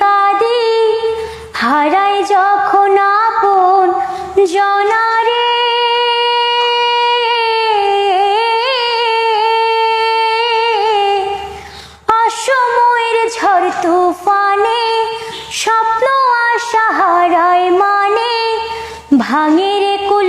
কাঁদি। হারাই যখন আপন জনারে। অসময়ের ঝড় তুফানে স্বপ্ন আশা হারায় মানে রে কুল